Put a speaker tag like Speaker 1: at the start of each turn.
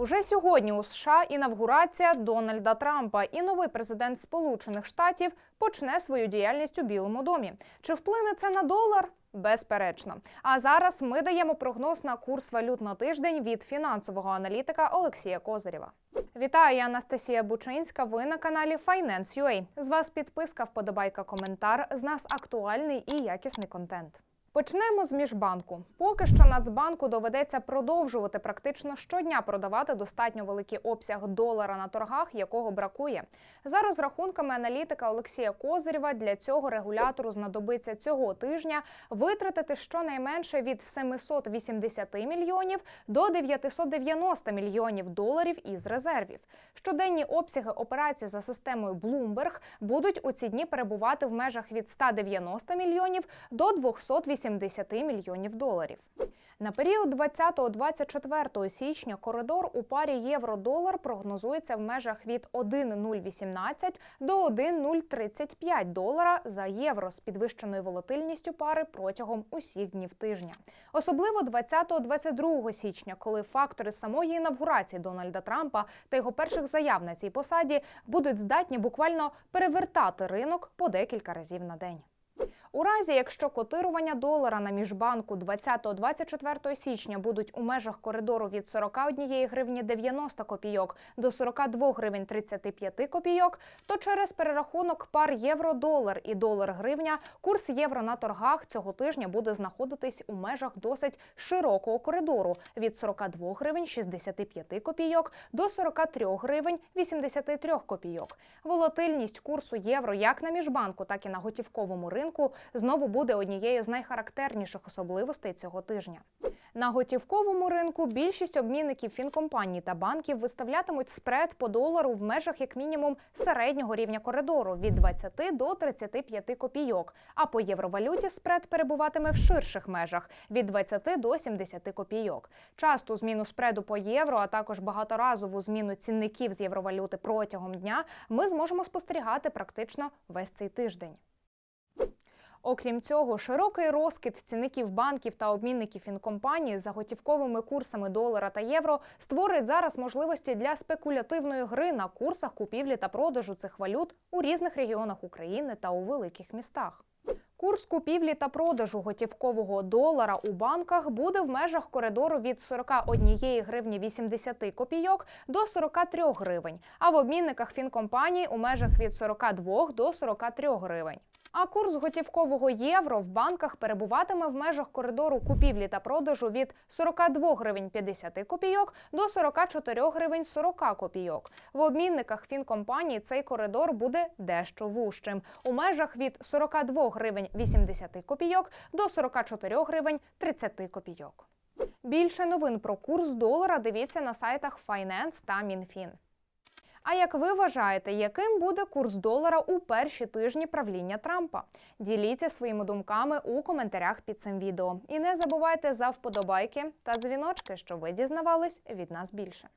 Speaker 1: Уже сьогодні у США інавгурація Дональда Трампа, і новий президент Сполучених Штатів почне свою діяльність у Білому домі. Чи вплине це на долар? Безперечно. А зараз ми даємо прогноз на курс валют на тиждень від фінансового аналітика Олексія Козирєва. Вітаю, я Анастасія Бучинська. Ви на каналі Finance.ua. З вас підписка, вподобайка, коментар. З нас актуальний і якісний контент. Почнемо з міжбанку. Поки що Нацбанку доведеться продовжувати практично щодня продавати достатньо великий обсяг долара на торгах, якого бракує. За розрахунками аналітика Олексія Козирєва, для цього регулятору знадобиться цього тижня витратити щонайменше від 780 мільйонів до 990 мільйонів доларів із резервів. Щоденні обсяги операцій за системою Bloomberg будуть у ці дні перебувати в межах від 190 мільйонів до 280 мільйонів доларів. На період 20-24 січня коридор у парі євро-долар прогнозується в межах від 1,018 до 1,035 долара за євро з підвищеною волатильністю пари протягом усіх днів тижня. Особливо 20-22 січня, коли фактори самої інавгурації Дональда Трампа та його перших заяв на цій посаді будуть здатні буквально перевертати ринок по декілька разів на день. У разі, якщо котирування долара на міжбанку 20-24 січня будуть у межах коридору від 41 гривні 90 копійок до 42 гривень 35 копійок, то через перерахунок пар євро-долар і долар-гривня курс євро на торгах цього тижня буде знаходитись у межах досить широкого коридору від 42 гривень 65 копійок до 43 гривень 83 копійок. Волатильність курсу євро як на міжбанку, так і на готівковому ринку знову буде однією з найхарактерніших особливостей цього тижня. На готівковому ринку більшість обмінників фінкомпаній та банків виставлятимуть спред по долару в межах як мінімум середнього рівня коридору від 20 до 35 копійок. А по євровалюті спред перебуватиме в ширших межах від 20 до 70 копійок. Часту зміну спреду по євро, а також багаторазову зміну цінників з євровалюти протягом дня ми зможемо спостерігати практично весь цей тиждень. Окрім цього, широкий розкид цінників банків та обмінників фінкомпаній за готівковими курсами долара та євро створить зараз можливості для спекулятивної гри на курсах купівлі та продажу цих валют у різних регіонах України та у великих містах. Курс купівлі та продажу готівкового долара у банках буде в межах коридору від 41 гривні 80 копійок до 43 гривень, а в обмінниках фінкомпаній у межах від 42 до 43 гривень. А курс готівкового євро в банках перебуватиме в межах коридору купівлі та продажу від 42 гривень 50 копійок до 44 гривень 40 копійок. В обмінниках фінкомпаній цей коридор буде дещо вужчим у межах від 42 гривень 80 копійок до 44 гривень 30 копійок. Більше новин про курс долара дивіться на сайтах Finance та Мінфін. А як ви вважаєте, яким буде курс долара у перші тижні правління Трампа? Діліться своїми думками у коментарях під цим відео. І не забувайте за вподобайки та дзвіночки, щоб ви дізнавались від нас більше.